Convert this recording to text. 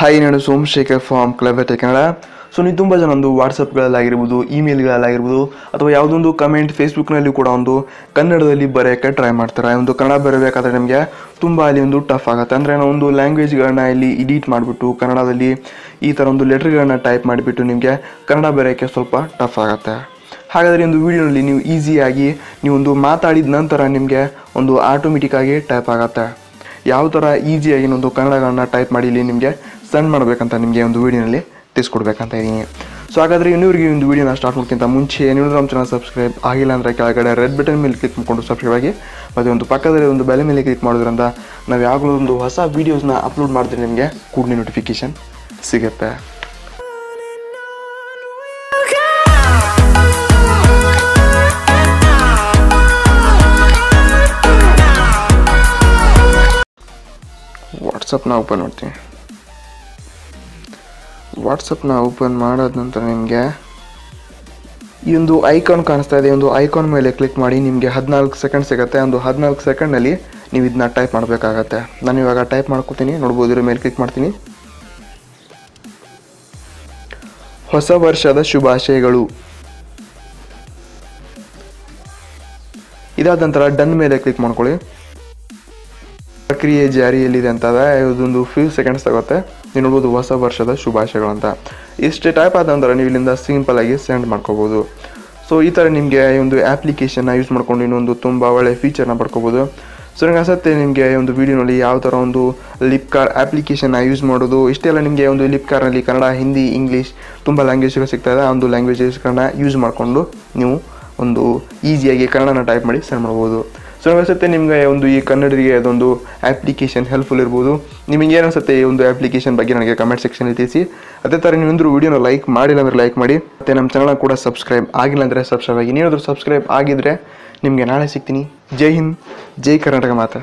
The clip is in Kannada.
ಹಾಯ್ ನಾನು Somashekhar farm club Kannada so ನೀವು ತುಂಬ ಜನ ಒಂದು ವಾಟ್ಸಪ್ಗಳಲ್ಲಾಗಿರ್ಬೋದು ಇಮೇಲ್ಗಳಲ್ಲಾಗಿರ್ಬೋದು ಅಥವಾ ಯಾವುದೊಂದು ಕಮೆಂಟ್ ಫೇಸ್ಬುಕ್ನಲ್ಲಿ ಕೂಡ ಒಂದು ಕನ್ನಡದಲ್ಲಿ ಬರೆಯೋಕ್ಕೆ ಟ್ರೈ ಮಾಡ್ತಾರೆ. ಒಂದು ಕನ್ನಡ ಬರಬೇಕಾದ್ರೆ ನಿಮಗೆ ತುಂಬ ಅಲ್ಲಿ ಒಂದು ಟಫ್ ಆಗುತ್ತೆ. ಅಂದರೆ ನಾವು ಒಂದು ಲ್ಯಾಂಗ್ವೇಜ್ಗಳನ್ನ ಇಲ್ಲಿ ಎಡಿಟ್ ಮಾಡಿಬಿಟ್ಟು, ಕನ್ನಡದಲ್ಲಿ ಈ ಥರ ಒಂದು ಲೆಟ್ರ್ಗಳನ್ನ ಟೈಪ್ ಮಾಡಿಬಿಟ್ಟು ನಿಮಗೆ ಕನ್ನಡ ಬರೆಯೋಕ್ಕೆ ಸ್ವಲ್ಪ ಟಫ್ ಆಗುತ್ತೆ. ಹಾಗಾದರೆ ಒಂದು ವಿಡಿಯೋನಲ್ಲಿ ನೀವು ಈಸಿಯಾಗಿ ನೀವು ಒಂದು ಮಾತಾಡಿದ ನಂತರ ನಿಮಗೆ ಒಂದು ಆಟೋಮೆಟಿಕ್ಕಾಗಿ ಟೈಪ್ ಆಗುತ್ತೆ. ಯಾವ ಥರ ಈಸಿಯಾಗಿ ಒಂದು ಕನ್ನಡಗಳನ್ನ ಟೈಪ್ ಮಾಡಿ ಇಲ್ಲಿ ನಿಮಗೆ ಸೆಂಡ್ ಮಾಡಬೇಕಂತ ನಿಮಗೆ ಒಂದು ವೀಡಿಯೋನಲ್ಲಿ ತಿಳಿಸ್ಕೊಡ್ಬೇಕಂತ ಇದ್ದೀನಿ. ಸೊ ಹಾಗಾದರೆ ಇನ್ನೂರಿಗೆ ಒಂದು ವೀಡಿಯೋನ ಸ್ಟಾರ್ಟ್ ಮಾಡೋಕ್ಕಿಂತ ಮುಂಚೆ ನೀವು ನಮ್ಮ ಚಾನಲ್ ಸಬ್ಸ್ಕ್ರೈಬ್ ಆಗಿಲ್ಲ ಅಂದರೆ ಕೆಳಗಡೆ ರೆಡ್ ಬಟನ್ ಮೇಲೆ ಕ್ಲಿಕ್ ಮಾಡಿಕೊಂಡು ಸಬ್ಸ್ಕ್ರೈಬ್ ಆಗಿ, ಮತ್ತು ಒಂದು ಪಕ್ಕದಲ್ಲಿ ಒಂದು ಬೆಲೆ ಮೇಲೆ ಕ್ಲಿಕ್ ಮಾಡೋದ್ರಿಂದ ನಾವು ಯಾವಾಗಲೂ ಒಂದು ಹೊಸ ವೀಡಿಯೋಸ್ನ ಅಪ್ಲೋಡ್ ಮಾಡಿದ್ರೆ ನಿಮಗೆ ಕೂಡಲೇ ನೋಟಿಫಿಕೇಷನ್ ಸಿಗುತ್ತೆ. ವಾಟ್ಸಪ್ನ ಓಪನ್ ಮಾಡ್ತೀನಿ ವಾಟ್ಸಪ್ನ ಓಪನ್ ಮಾಡೋದ ನಂತರ ನಿಮಗೆ? ಈ ಒಂದು ಐಕಾನ್ ಕಾಣಿಸ್ತಾ ಇದೆ ಒಂದು ಐಕಾನ್ ಮೇಲೆ ಕ್ಲಿಕ್ ಮಾಡಿ ನಿಮಗೆ ಹದಿನಾಲ್ಕು ಸೆಕೆಂಡ್ ಸಿಗುತ್ತೆ. ಒಂದು ಹದಿನಾಲ್ಕು ಸೆಕೆಂಡಲ್ಲಿ ನೀವು ಇದನ್ನ ಟೈಪ್ ಮಾಡಬೇಕಾಗತ್ತೆ. ನಾನು ಇವಾಗ ಟೈಪ್ ಮಾಡ್ಕೊತೀನಿ, ನೋಡ್ಬೋದು ಇದ್ರ ಮೇಲೆ ಕ್ಲಿಕ್ ಮಾಡ್ತೀನಿ. ಹೊಸ ವರ್ಷದ ಶುಭಾಶಯಗಳು. ಇದಾದ ನಂತರ ಡನ್ ಮೇಲೆ ಕ್ಲಿಕ್ ಮಾಡ್ಕೊಳ್ಳಿ. ಪ್ರಕ್ರಿಯೆ ಜಾರಿಯಲ್ಲಿದೆ ಅಂತಂದರೆ ಇದೊಂದು ಫ್ಯೂ ಸೆಕೆಂಡ್ಸ್ ತಗುತ್ತೆ. ನೀವು ನೋಡ್ಬೋದು ಹೊಸ ವರ್ಷದ ಶುಭಾಶಯಗಳು ಅಂತ ಇಷ್ಟೇ ಟೈಪ್ ಆದ ನಂತರ ನೀವು ಇಲ್ಲಿಂದ ಸಿಂಪಲ್ ಆಗಿ ಸೆಂಡ್ ಮಾಡ್ಕೋಬೋದು. ಸೊ ಈ ಥರ ನಿಮಗೆ ಈ ಒಂದು ಆ್ಯಪ್ಲಿಕೇಶನ್ನ ಯೂಸ್ ಮಾಡ್ಕೊಂಡು ಇನ್ನೊಂದು ತುಂಬ ಒಳ್ಳೆ ಫೀಚರ್ನ ಪಡ್ಕೋಬೋದು. ಸೊ ನನಗೆ ಅನ್ಸುತ್ತೆ ನಿಮಗೆ ಒಂದು ವೀಡಿಯೋನಲ್ಲಿ ಯಾವ ಥರ ಒಂದು ಲಿಪ್ಕಾರ್ ಆ್ಯಪ್ಲಿಕೇಶನ್ನ ಯೂಸ್ ಮಾಡೋದು. ಇಷ್ಟೆಲ್ಲ ನಿಮಗೆ ಒಂದು ಲಿಪ್ಕಾರ್ನಲ್ಲಿ ಕನ್ನಡ, ಹಿಂದಿ ಇಂಗ್ಲೀಷ್ ತುಂಬ ಲ್ಯಾಂಗ್ವೇಜ್ಗಳು ಸಿಗ್ತಾಯಿದೆ ಆ ಒಂದು ಲ್ಯಾಂಗ್ವೇಜಸ್ಗಳನ್ನ ಯೂಸ್ ಮಾಡಿಕೊಂಡು ನೀವು ಒಂದು ಈಸಿಯಾಗಿ ಕನ್ನಡನ ಟೈಪ್ ಮಾಡಿ ಸೆಂಡ್ ಮಾಡ್ಬೋದು. ಸೊ ಅನ್ಸುತ್ತೆ ನಿಮಗೆ ಒಂದು ಈ ಕನ್ನಡಿಗೆ ಅದೊಂದು ಆ್ಯಪ್ಲಿಕೇಶನ್ ಹೆಲ್ಪ್ಫುಲ್ ಇರ್ಬೋದು. ನಿಮಗೆ ಅನ್ಸುತ್ತೆ ಈ ಒಂದು ಆ್ಯಪ್ಲಿಕೇಶನ್ ಬಗ್ಗೆ ನನಗೆ ಕಮೆಂಟ್ ಸೆಕ್ಷನಲ್ಲಿ ತಿಳಿಸಿ. ಅದೇ ಥರ ನೀವೊಂದು ವೀಡಿಯೋನ ಲೈಕ್ ಮಾಡಿಲ್ಲ ಅಂದರೆ ಲೈಕ್ ಮಾಡಿ. ಮತ್ತು ನಮ್ಮ ಚಾನಲ್ ಕೂಡ ಸಬ್ಸ್ಕ್ರೈಬ್ ಆಗಿಲ್ಲ ಅಂದರೆ ಸಬ್ಸ್ಕ್ರೈಬ್ ಆಗಿ. ನೀವಾದರೂ ಸಬ್ಸ್ಕ್ರೈಬ್ ಆಗಿದ್ದರೆ ನಿಮಗೆ ನಾಳೆ ಸಿಗ್ತೀನಿ. ಜೈ ಹಿಂದ್, ಜೈ ಕರ್ನಾಟಕ ಮಾತಾ.